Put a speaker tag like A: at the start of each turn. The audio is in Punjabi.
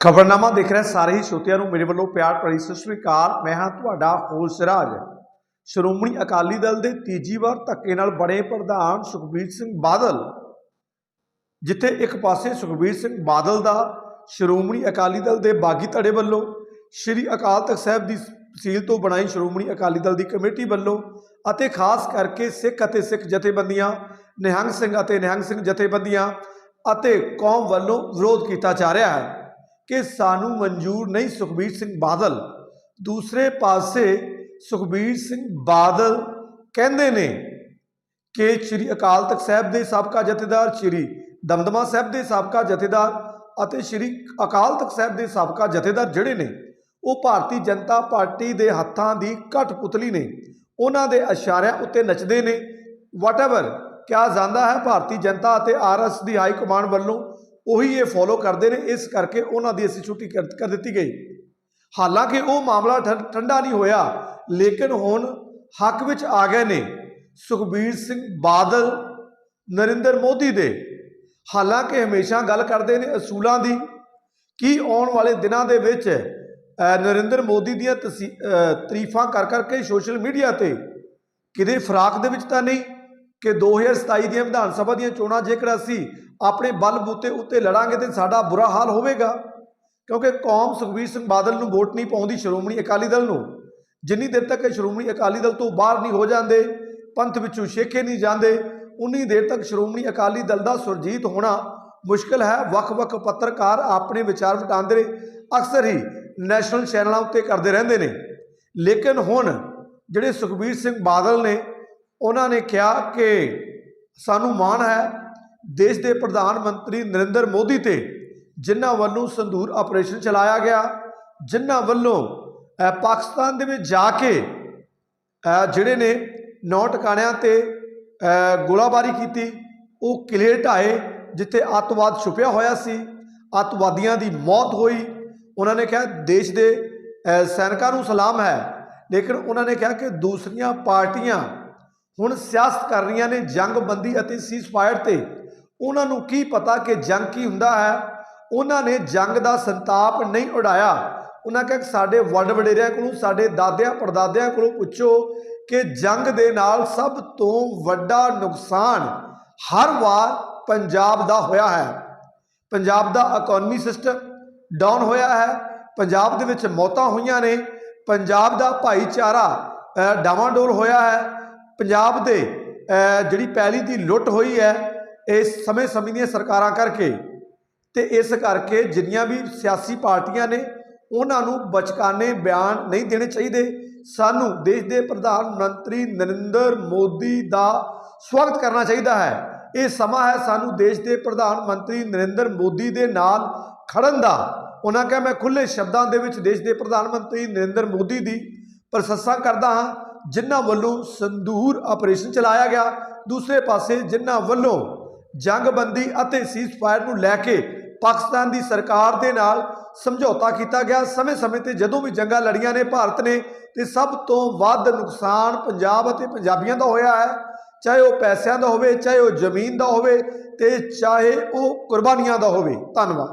A: ਖਬਰਨਾਮਾ ਦੇਖ ਰਹੇ ਸਾਰੇ ਹੀ ਸਰੋਤਿਆਂ ਨੂੰ ਮੇਰੇ ਵੱਲੋਂ ਪਿਆਰ ਭਰੀ ਸਤਿ ਸ੍ਰੀ ਅਕਾਲ। ਮੈਂ ਹਾਂ ਤੁਹਾਡਾ ਹੋਸ ਰਾਜ। ਸ਼੍ਰੋਮਣੀ ਅਕਾਲੀ ਦਲ ਦੇ ਤੀਜੀ ਵਾਰ ਧੱਕੇ ਨਾਲ ਬਣੇ ਪ੍ਰਧਾਨ ਸੁਖਬੀਰ ਸਿੰਘ ਬਾਦਲ। ਜਿੱਥੇ ਇੱਕ ਪਾਸੇ ਸੁਖਬੀਰ ਸਿੰਘ ਬਾਦਲ ਦਾ ਸ਼੍ਰੋਮਣੀ ਅਕਾਲੀ ਦਲ ਦੇ ਬਾਗੀ ਧੜੇ ਵੱਲੋਂ, ਸ਼੍ਰੀ ਅਕਾਲ ਤਖਤ ਸਾਹਿਬ ਦੀ ਸੀਲ ਤੋਂ ਬਣਾਈ ਸ਼੍ਰੋਮਣੀ ਅਕਾਲੀ ਦਲ ਦੀ ਕਮੇਟੀ ਵੱਲੋਂ ਅਤੇ ਖਾਸ ਕਰਕੇ ਸਿੱਖ ਅਤੇ ਸਿੱਖ ਜਥੇਬੰਦੀਆਂ, ਨਿਹੰਗ ਸਿੰਘ ਅਤੇ ਨਿਹੰਗ ਸਿੰਘ ਜਥੇਬੰਦੀਆਂ ਅਤੇ ਕੌਮ ਵੱਲੋਂ ਵਿਰੋਧ ਕੀਤਾ ਜਾ ਰਿਹਾ ਹੈ। ਕਿ ਸਾਨੂੰ ਮਨਜ਼ੂਰ ਨਹੀਂ ਸੁਖਬੀਰ ਸਿੰਘ ਬਾਦਲ। ਦੂਸਰੇ ਪਾਸੇ ਸੁਖਬੀਰ ਸਿੰਘ ਬਾਦਲ ਕਹਿੰਦੇ ਨੇ ਕਿ ਸ੍ਰੀ ਅਕਾਲ ਤਖਤ ਸਾਹਿਬ ਦੇ ਸਾਬਕਾ ਜਥੇਦਾਰ, ਸ੍ਰੀ ਦਮਦਮਾ ਸਾਹਿਬ ਦੇ ਸਾਬਕਾ ਜਥੇਦਾਰ ਅਤੇ ਸ੍ਰੀ ਅਕਾਲ ਤਖਤ ਸਾਹਿਬ ਦੇ ਸਾਬਕਾ ਜਥੇਦਾਰ ਜਿਹੜੇ ਨੇ, ਉਹ ਭਾਰਤੀ ਜਨਤਾ ਪਾਰਟੀ ਦੇ ਹੱਥਾਂ ਦੀ ਕਠਪੁਤਲੀ ਨੇ। ਉਹਨਾਂ ਦੇ ਇਸ਼ਾਰਿਆਂ ਉੱਤੇ ਨੱਚਦੇ ਨੇ। ਵਾਟਐਵਰ ਕਿਹਾ ਜਾਂਦਾ ਹੈ, ਭਾਰਤੀ ਜਨਤਾ ਅਤੇ ਆਰਐਸ ਦੀ ਹਾਈ ਕਮਾਂਡ ਵੱਲੋਂ ਉਹੀ ਇਹ ਫੋਲੋ ਕਰਦੇ ਨੇ ਇਸ ਕਰਕੇ ਉਹਨਾਂ ਦੀ ਅਸੀਂ ਛੁੱਟੀ ਕਰ ਕਰ ਦਿੱਤੀ ਗਈ। ਹਾਲਾਂਕਿ ਉਹ ਮਾਮਲਾ ਠੰ- ਠੰਡਾ ਨਹੀਂ ਹੋਇਆ ਲੇਕਿਨ ਹੁਣ ਹੱਕ ਵਿੱਚ ਆ ਗਏ ਨੇ ਸੁਖਬੀਰ ਸਿੰਘ ਬਾਦਲ ਨਰਿੰਦਰ ਮੋਦੀ ਦੇ। ਹਾਲਾਂਕਿ ਹਮੇਸ਼ਾ ਗੱਲ ਕਰਦੇ ਨੇ ਅਸੂਲਾਂ ਦੀ ਕੀ ਆਉਣ ਵਾਲੇ ਦਿਨਾਂ ਦੇ ਵਿੱਚ ਨਰਿੰਦਰ ਮੋਦੀ ਦੀਆਂ ਤਸੀ- ਅ, ਤਾਰੀਫਾਂ ਕਰ ਕਰਕੇ ਸੋਸ਼ਲ ਮੀਡੀਆ ਤੇ ਕਿਤੇ ਫਰਾਕ ਦੇ ਵਿੱਚ ਤਾਂ ਨਹੀਂ? ਕਿ 2027 ਦੀਆਂ ਵਿਧਾਨ ਸਭਾ ਦੀਆਂ ਚੋਣਾਂ ਜੇਕਰ ਅਸੀਂ ਆਪਣੇ ਬਲ ਬੂਤੇ ਉੱਤੇ ਲੜਾਂਗੇ ਤੇ ਸਾਡਾ ਬੁਰਾ ਹਾਲ ਹੋਵੇਗਾ। ਕਿਉਂਕਿ ਕੌਮ ਸੁਖਬੀਰ ਸਿੰਘ ਬਾਦਲ ਨੂੰ ਵੋਟ ਨਹੀਂ ਪਾਉਂਦੀ ਸ਼੍ਰੋਮਣੀ ਅਕਾਲੀ ਦਲ ਨੂੰ। ਜਿੰਨੀ ਦੇਰ ਤੱਕ ਇਹ ਸ਼੍ਰੋਮਣੀ ਅਕਾਲੀ ਦਲ ਤੋਂ ਬਾਹਰ ਨਹੀਂ ਹੋ ਜਾਂਦੇ, ਪੰਥ ਵਿੱਚੋਂ ਛੇਕੇ ਨਹੀਂ ਜਾਂਦੇ, ਉਨੀ ਦੇਰ ਤੱਕ ਸ਼੍ਰੋਮਣੀ ਅਕਾਲੀ ਦਲ ਦਾ ਸੁਰਜੀਤ ਹੋਣਾ ਮੁਸ਼ਕਲ ਹੈ। ਵੱਖ-ਵੱਖ ਪੱਤਰਕਾਰ ਆਪਣੇ ਵਿਚਾਰ ਵਟਾਉਂਦੇ ਅਕਸਰ ਹੀ ਨੈਸ਼ਨਲ ਚੈਨਲਾਂ ਉੱਤੇ ਕਰਦੇ ਰਹਿੰਦੇ ਨੇ। ਲੇਕਿਨ ਹੁਣ ਜਿਹੜੇ ਸੁਖਬੀਰ ਸਿੰਘ ਬਾਦਲ ਨੇ ਉਹਨਾਂ ਨੇ ਕਿਹਾ ਕਿ ਸਾਨੂੰ ਮਾਣ ਹੈ ਦੇਸ਼ ਦੇ ਪ੍ਰਧਾਨ ਮੰਤਰੀ ਨਰਿੰਦਰ ਮੋਦੀ ਤੇ, ਜਿਨ੍ਹਾਂ ਵੱਲੋਂ ਸੰਦੂਰ ਆਪਰੇਸ਼ਨ ਚਲਾਇਆ ਗਿਆ, ਜਿਨ੍ਹਾਂ ਵੱਲੋਂ ਪਾਕਿਸਤਾਨ ਦੇ ਵਿੱਚ ਜਾ ਕੇ ਜਿਹੜੇ ਨੇ ਨੌ ਟਿਕਾਣਿਆਂ ਤੇ ਗੋਲਾਬਾਰੀ ਕੀਤੀ, ਉਹ ਕਿਲੇ ਢਾਏ ਜਿੱਥੇ ਅੱਤਵਾਦ ਛੁਪਿਆ ਹੋਇਆ ਸੀ, ਅੱਤਵਾਦੀਆਂ ਦੀ ਮੌਤ ਹੋਈ। ਉਹਨਾਂ ਨੇ ਕਿਹਾ, ਦੇਸ਼ ਦੇ ਸੈਨਿਕਾਂ ਨੂੰ ਸਲਾਮ ਹੈ। ਲੇਕਿਨ ਉਹਨਾਂ ਨੇ ਕਿਹਾ ਕਿ ਦੂਸਰੀਆਂ ਪਾਰਟੀਆਂ ਹੁਣ ਸਿਆਸਤ ਕਰ ਰਹੀਆਂ ਨੇ ਜੰਗਬੰਦੀ ਅਤੇ ਸੀਜ਼ਫਾਇਰ ਤੇ। ਉਹਨਾਂ ਨੂੰ ਕੀ ਪਤਾ ਕਿ ਜੰਗ ਕੀ ਹੁੰਦਾ ਹੈ? ਉਹਨਾਂ ਨੇ ਜੰਗ ਦਾ ਸੰਤਾਪ ਨਹੀਂ ਉਡਾਇਆ। ਉਹਨਾਂ ਕਿਹਾ ਕਿ ਸਾਡੇ ਵੱਡ ਵਡੇਰਿਆਂ ਕੋਲੋਂ ਸਾਡੇ ਦਾਦਿਆਂ ਪੜਦਾਦਿਆਂ ਕੋਲੋਂ ਪੁੱਛੋ ਕਿ ਜੰਗ ਦੇ ਨਾਲ ਸਭ ਤੋਂ ਵੱਡਾ ਨੁਕਸਾਨ ਹਰ ਵਾਰ ਪੰਜਾਬ ਦਾ ਹੋਇਆ ਹੈ। ਪੰਜਾਬ ਦਾ ਇਕਨੋਮੀ ਸਿਸਟਮ ਡਾਊਨ ਹੋਇਆ ਹੈ। ਪੰਜਾਬ ਦੇ ਵਿੱਚ ਮੌਤਾਂ ਹੋਈਆਂ ਨੇ। ਪੰਜਾਬ ਦਾ ਭਾਈਚਾਰਾ ਅ, ਡਾਵਾਂਡੋਲ ਹੋਇਆ ਹੈ। ਪੰਜਾਬ ਦੇ ਜਿਹੜੀ ਪਹਿਲੀ ਦੀ ਲੁੱਟ ਹੋਈ ਹੈ ਇਸ ਸਮੇਂ ਸਮੇਂ ਦੀਆਂ ਸਰਕਾਰਾਂ ਕਰਕੇ ਤੇ ਇਸ ਕਰਕੇ ਜਿੰਨੀਆਂ ਵੀ ਸਿਆਸੀ ਪਾਰਟੀਆਂ ਨੇ, ਉਹਨਾਂ ਨੂੰ ਬਚਕਾਨੇ ਬਿਆਨ ਨਹੀਂ ਦੇਣੇ ਚਾਹੀਦੇ। ਸਾਨੂੰ ਦੇਸ਼ ਦੇ ਪ੍ਰਧਾਨ ਮੰਤਰੀ ਨਰਿੰਦਰ ਮੋਦੀ ਦਾ ਸਵਾਗਤ ਕਰਨਾ ਚਾਹੀਦਾ ਹੈ। ਇਹ ਸਮਾਂ ਹੈ ਸਾਨੂੰ ਦੇਸ਼ ਦੇ ਪ੍ਰਧਾਨ ਮੰਤਰੀ ਨਰਿੰਦਰ ਮੋਦੀ ਦੇ ਨਾਲ ਖੜਨ ਦਾ। ਉਹਨਾਂ ਕਿਹਾ, ਮੈਂ ਖੁੱਲੇ ਸ਼ਬਦਾਂ ਦੇ ਵਿੱਚ ਦੇਸ਼ ਦੇ ਪ੍ਰਧਾਨ ਮੰਤਰੀ ਨਰਿੰਦਰ ਮੋਦੀ ਦੀ ਪ੍ਰਸ਼ੰਸਾ ਕਰਦਾ ਹਾਂ। ਜਿਨ੍ਹਾਂ ਵੱਲੋਂ ਸੰਦੂਰ ਆਪਰੇਸ਼ਨ ਚਲਾਇਆ ਗਿਆ, ਦੂਸਰੇ ਪਾਸੇ ਜਿਨ੍ਹਾਂ ਵੱਲੋਂ ਜੰਗਬੰਦੀ ਅਤੇ ਸੀਜ਼ਫਾਇਰ ਨੂੰ ਲੈ ਕੇ ਪਾਕਿਸਤਾਨ ਦੀ ਸਰਕਾਰ ਦੇ ਨਾਲ ਸਮਝੌਤਾ ਕੀਤਾ ਗਿਆ, ਸਮੇਂ-ਸਮੇਂ ਤੇ ਜਦੋਂ ਵੀ ਜੰਗਾਂ ਲੜੀਆਂ ਨੇ, ਭਾਰਤ ਨੇ ਤੇ ਸਭ ਤੋਂ ਵੱਧ ਨੁਕਸਾਨ ਪੰਜਾਬ ਅਤੇ ਪੰਜਾਬੀਆਂ ਦਾ ਹੋਇਆ ਹੈ, ਚਾਹੇ ਉਹ ਪੈਸਿਆਂ ਦਾ ਹੋਵੇ, ਚਾਹੇ ਉਹ ਜ਼ਮੀਨ ਦਾ ਹੋਵੇ ਤੇ ਚਾਹੇ ਉਹ ਕੁਰਬਾਨੀਆਂ ਦਾ ਹੋਵੇ। ਧੰਨਵਾਦ।